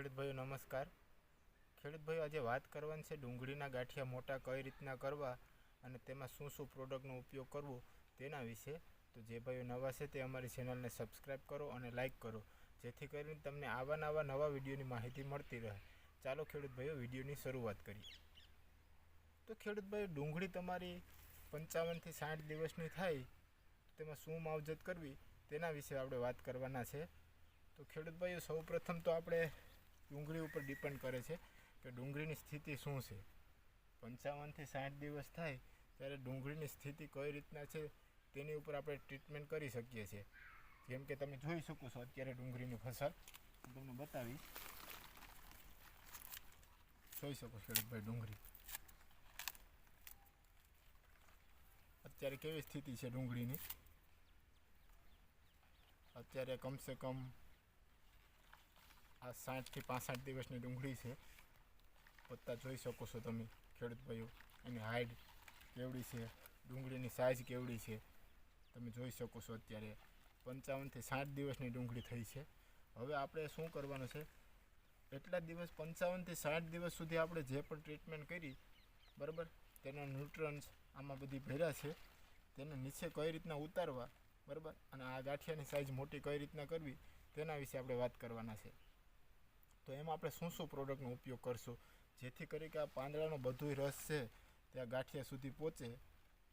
ખેડૂત ભાઈઓ, નમસ્કાર. ખેડૂત ભાઈઓ, આજે વાત કરવાની છે ડુંગળીના ગાંઠિયા મોટા કઈ રીતના કરવા અને તેમાં શું શું પ્રોડક્ટનો ઉપયોગ કરવો તેના વિશે. તો જે ભાઈઓ નવા છે તે અમારી ચેનલને સબસ્ક્રાઈબ કરો અને લાઇક કરો, જેથી કરીને તમને આવા નવા નવા વિડીયોની માહિતી મળતી રહે. ચાલો ખેડૂત ભાઈઓ, વિડીયોની શરૂઆત કરીએ. તો ખેડૂત ભાઈઓ, ડુંગળી તમારી પંચાવનથી સાઠ દિવસની થાય તેમાં શું માવજત કરવી તેના વિશે આપણે વાત કરવાના છે. તો ખેડૂત ભાઈઓ સૌ પ્રથમ તો આપણે ડુંગળી ઉપર ડિપેન્ડ કરે છે કે ડુંગળીની સ્થિતિ શું છે. પંચાવનથી સાઠ દિવસ થાય ત્યારે ડુંગળીની સ્થિતિ કઈ રીતના છે તેની ઉપર આપણે ટ્રીટમેન્ટ કરી શકીએ છીએ. જેમ કે તમે જોઈ શકો છો અત્યારે ડુંગળીની ફસલ. હું તમને બતાવીશ. જોઈ શકો ખેડૂતભાઈ ડુંગળી. અત્યારે કેવી સ્થિતિ છે ડુંગળીની? અત્યારે કમસે કમ આ સાઠથી પાસઠ દિવસની ડુંગળી છે. પત્તા જોઈ શકો છો તમે, ખેડૂત ભાઈઓ. એની હાઈટ કેવડી છે, ડુંગળીની સાઇઝ કેવડી છે. તમે જોઈ શકો છો અત્યારે પંચાવનથી સાઠ દિવસની ડુંગળી થઈ છે. હવે આપણે શું કરવાનું છે? એટલા દિવસ પંચાવનથી સાઠ દિવસ સુધી આપણે જે પણ ટ્રીટમેન્ટ કરી, બરાબર? તેના ન્યુટ્રન્સ આમાં બધી ભેરા છે. તેને નીચે કઈ રીતના ઉતારવા, બરાબર? અને આ ગાંઠિયાની સાઇઝ મોટી કઈ રીતના કરવી, તેના વિશે આપણે વાત કરવાના છે. તો એમાં આપણે શું શું પ્રોડક્ટનો ઉપયોગ કરશું? જેથી કરી કે આ પાંદડાનો બધુંય રસ છે તે આ ગાંઠિયા સુધી પહોંચે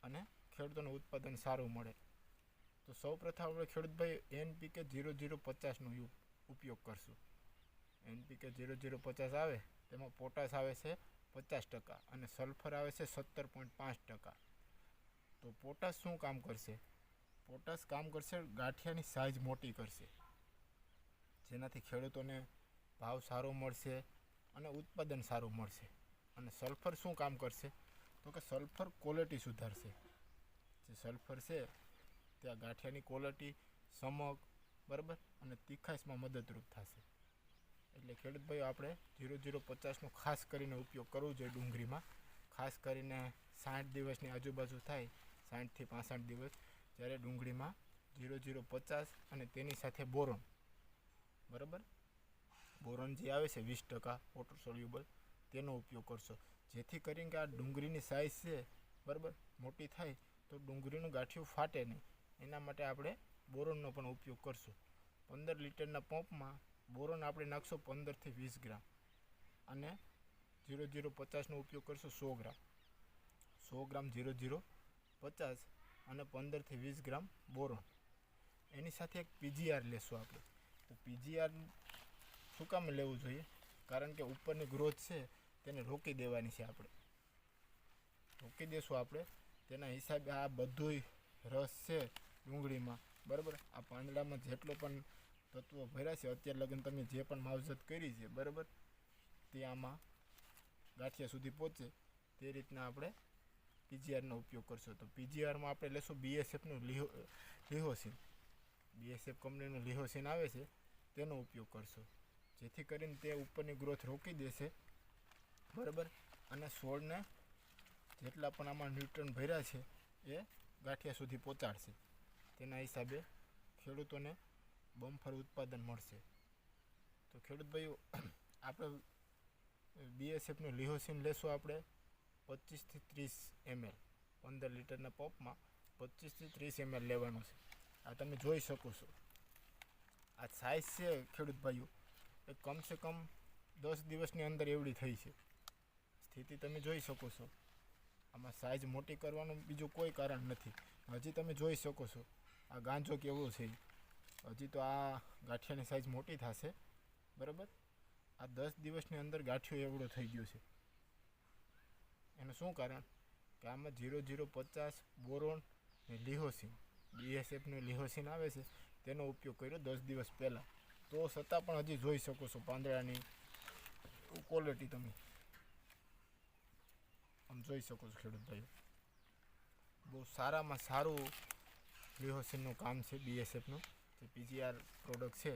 અને ખેડૂતોને ઉત્પાદન સારું મળે. તો સૌ પ્રથમ આપણે ખેડૂતભાઈ એનપીકે ઝીરો ઝીરો પચાસનો ઉપયોગ કરશું. એનપીકે જીરો ઝીરો પચાસ આવે, તેમાં પોટાશ આવે છે પચાસ ટકા અને સલ્ફર આવે છે સત્તર પોઈન્ટ પાંચ ટકા. તો પોટાશ શું કામ કરશે? પોટાશ કામ કરશે ગાંઠિયાની સાઇઝ મોટી કરશે. જેનાથી ખેડૂતોને ભાવ સારો મળશે અને ઉત્પાદન સારું મળશે. અને સલ્ફર શું કામ કરશે? તો કે સલ્ફર ક્વોલિટી સુધારશે. જે સલ્ફર છે તે આ ગાંઠિયાની ક્વોલિટી સમક બરાબર? અને તીખાશમાં મદદરૂપ થશે. એટલે ખેડૂતભાઈઓ આપણે જીરો જીરો પચાસનો ખાસ કરીને ઉપયોગ કરવો જોઈએ ડુંગળીમાં. ખાસ કરીને સાઠ દિવસની આજુબાજુ થાય સાઠથી પાસઠ દિવસ, જ્યારે ડુંગળીમાં જીરો જીરો પચાસ અને તેની સાથે બોરોન. બરાબર? બોરોન જે આવે છે વીસ ટકા વોટર સોલ્યુબલ તેનો ઉપયોગ કરશો. જેથી કરીને કે આ ડુંગળીની સાઇઝ છે, બરાબર, મોટી થાય, તો ડુંગળીનું ગાંઠિયું ફાટે નહીં. એના માટે આપણે બોરોનનો પણ ઉપયોગ કરશું. પંદર લીટરના પંપમાં બોરોન આપણે નાખશું પંદરથી વીસ ગ્રામ. અને જીરો જીરો પચાસનો ઉપયોગ કરશું સો ગ્રામ. સો ગ્રામ જીરો ઝીરો પચાસ અને પંદરથી વીસ ગ્રામ બોરોન. એની સાથે એક પીજીઆર લેશું આપણે. તો પીજીઆર શું કામ લેવું જોઈએ? કારણ કે ઉપરની ગ્રોથ છે, તેને રોકી દેવાની છે આપણે. રોકી દેશું આપણે. તેના હિસાબે આ બધુંય રસ છે ડુંગળીમાં. બરાબર? આ પાંદડામાં જેટલો પણ તત્વો ભર્યા છે, અત્યાર લગન તમે જે પણ માવજત કરી છે, બરાબર? તે આમાં ગાંઠિયા સુધી પહોંચે. તે રીતના આપણે પીજીઆરનો ઉપયોગ કરશો. તો પીજીઆરમાં આપણે લેશું બીએસએફનું લિહો, લિહોસિન. બીએસએફ કંપનીનું લિહોસિન આવે છે, તેનો ઉપયોગ કરશો. જેથી કરીને તે ઉપરની ગ્રોથ રોકી દેશે. બરાબર? અને છોડને જેટલા પણ આમાં ન્યુટ્રન ભર્યા છે, એ ગાંઠિયા સુધી પહોંચાડશે. તેના હિસાબે ખેડૂતોને બમ્ફર ઉત્પાદન મળશે. તો ખેડૂત ભાઈઓ, આપણે બીએસએફનું લિહોસિન લેશું આપણે પચીસથી ત્રીસ એમએલ પંદર લીટરના પંપમાં પચીસથી ત્રીસ એમએલ લેવાનું છે. આ તમે જોઈ શકો છો. આ સાઇઝ છે ખેડૂત ભાઈઓ. એ કમસે કમ દસ દિવસની અંદર એવડી થઈ છે. સ્થિતિ તમે જોઈ શકો છો. આમાં સાઇઝ મોટી કરવાનું બીજું કોઈ કારણ નથી. હજી તમે જોઈ શકો છો. આ ગાંજો કેવો છે હજી તો આ ગાંઠિયાની સાઇઝ મોટી થશે. બરાબર? આ દસ દિવસની અંદર ગાંઠિયો એવડો થઈ ગયો છે. એનું શું કારણ? કે આમાં જીરો જીરો પચાસ બોરોન ને લિહોસિન. બીએસએફનું લિહોસિન આવે છે. તેનો ઉપયોગ કર્યો દસ દિવસ પહેલાં. તો છતાં પણ હજી જોઈ શકો છો પાંદડાની. ક્વોલિટી તમે. આમ જોઈ શકો છો ખેડૂત ભાઈઓ. બહુ સારામાં સારું લિહોસિનનું કામ છે બીએસએફનું જે પીજીઆર પ્રોડક્ટ છે,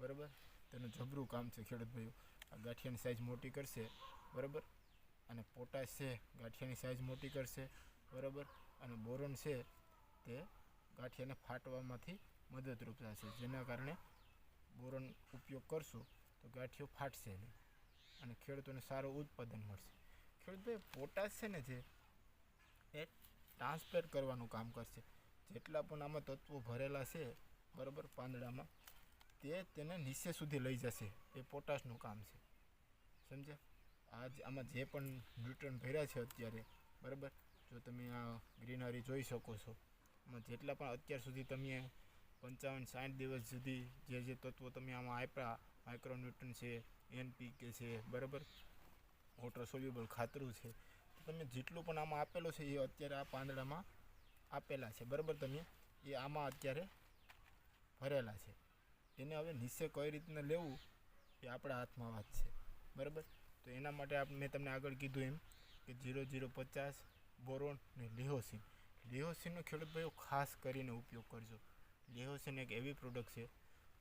બરાબર? તેનું જબરું કામ છે ખેડૂત ભાઈઓ. આ ગાંઠિયાની સાઇઝ મોટી કરશે, બરાબર? અને પોટાશ છે, ગાંઠિયાની સાઇઝ મોટી કરશે, બરાબર? અને બોરોન છે, તે ગાંઠિયાને ફાટવામાંથી મદદરૂપ થશે, જેના કારણે બોરોન ઉપયોગ કરશું તો ગાંઠિયો ફાટશે નહીં અને ખેડૂતોને સારું ઉત્પાદન મળશે. ખેડૂતભાઈ પોટાશ છે ને જે, એ ટ્રાન્સફર કરવાનું કામ કરશે. જેટલા પણ આમાં તત્વો ભરેલા છે, બરાબર પાંદડામાં, તે તેને નીચે સુધી લઈ જશે. એ પોટાશનું કામ છે. સમજ્યા? આજ આમાં જે પણ ન્યુટ્રન ભર્યા છે અત્યારે, બરાબર? જો તમે આ ગ્રીનરી જોઈ શકો છો. આમાં જેટલા પણ અત્યાર સુધી તમે પંચાવન સાઠ દિવસ સુધી જે જે તત્વો તમે આમાં આપ્યા માઇક્રોન્યુટ્રન છે એનપીકે છે, બરાબર? વોટર સોલ્યુબલ ખાતરું છે. તમે જેટલું પણ આમાં આપેલું છે એ અત્યારે આ પાંદડામાં આપેલા છે. બરાબર તમે? એ આમાં અત્યારે ભરેલા છે. એને હવે નિશ્ચય કઈ રીતના લેવું એ આપણા હાથમાં વાત છે. બરાબર? તો એના માટે મેં તમને આગળ કીધું એમ કે જીરો જીરો પચાસ બોરોન ને લિહોસિન. લિહોસિનનો ખેડૂત ભાઈઓ ખાસ કરીને ઉપયોગ કરજો. લિહોસિન એક એવી પ્રોડક્ટ છે,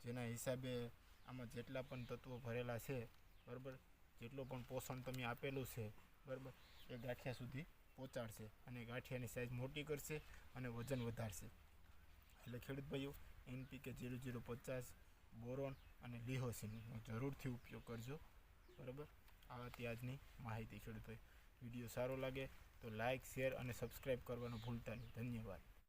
જેના હિસાબે આમાં જેટલા પણ તત્વો ભરેલા છે, બરાબર? જેટલું પણ પોષણ તમે આપેલું છે, બરાબર? એ ગાંઠિયા સુધી પહોંચાડશે અને ગાંઠિયાની સાઇઝ મોટી કરશે અને વજન વધારશે. એટલે ખેડૂત ભાઈઓ એનપીકે જીરો જીરો પચાસ બોરોન અને લિહોસિનનો જરૂરથી ઉપયોગ કરજો, બરાબર? આ હતી આજની માહિતી ખેડૂત ભાઈ. વીડિયો સારો લાગે તો લાઇક શેર અને સબસ્ક્રાઈબ કરવાનું ભૂલતા નહીં. ધન્યવાદ.